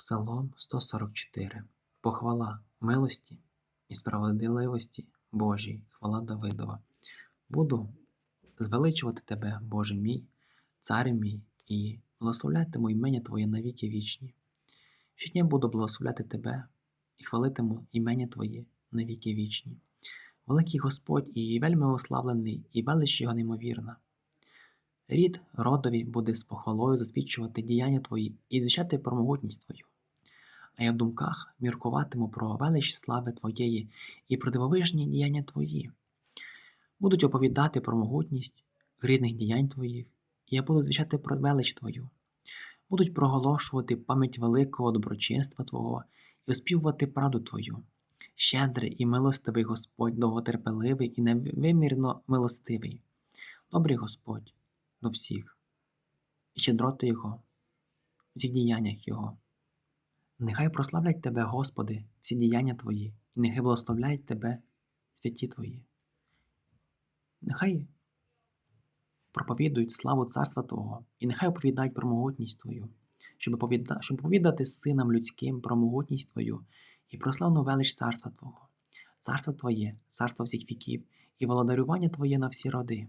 Псалом 144. Похвала милості і справедливості Божій, хвала Давидова. Буду звеличувати Тебе, Боже мій, Царю мій, і благословлятиму імення Твоє навіки вічні. Щодня буду благословляти Тебе і хвалитиму імення Твоє навіки вічні. Великий Господь і вельми ославлений, і велич його неймовірна. Рід родові буде з похвалою засвідчувати діяння Твої і звіщати про могутність Твою. А я в думках міркуватиму про велич слави Твоєї і про дивовижні діяння Твої. Будуть оповідати про могутність грізних діянь Твоїх, і я буду звіщати про велич Твою. Будуть проголошувати пам'ять великого доброчинства Твого і оспівувати правду Твою. Щедрий і милостивий Господь, довготерпеливий і невимірно милостивий. Добрий Господь до всіх, і щедроти Його, в всіх діяннях Його. Нехай прославлять Тебе, Господи, всі діяння Твої, і нехай благословляють Тебе святі Твої. Нехай проповідують славу Царства Твого, і нехай оповідають про могутність Твою, щоб повідати синам людським про могутність Твою і про славну велич Царства Твого. Царство Твоє, царство всіх віків, і володарювання Твоє на всі роди.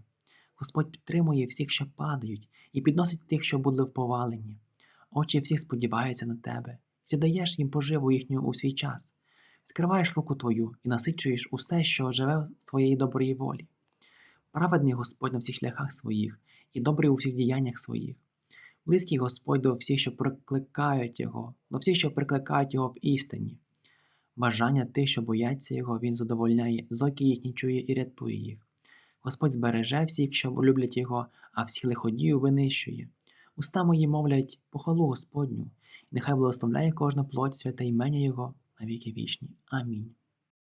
Господь підтримує всіх, що падають, і підносить тих, що були в повалені. Очі всіх сподіваються на тебе, ти даєш їм поживу їхню у свій час. Відкриваєш руку твою і насичуєш усе, що живе з твоєї доброї волі. Праведний Господь на всіх шляхах своїх і добрий у всіх діяннях своїх. Близький Господь до всіх, що прикликають Його, до всіх, що прикликають Його в істині. Бажання тих, що бояться Його, Він задовольняє, зоки їхні чує і рятує їх. Господь збереже всіх, що люблять Його, а всіх лиходію винищує. Уста мої мовлять похвалу Господню, і нехай благословляє кожна плоть святе імення Його на віки вічні. Амінь.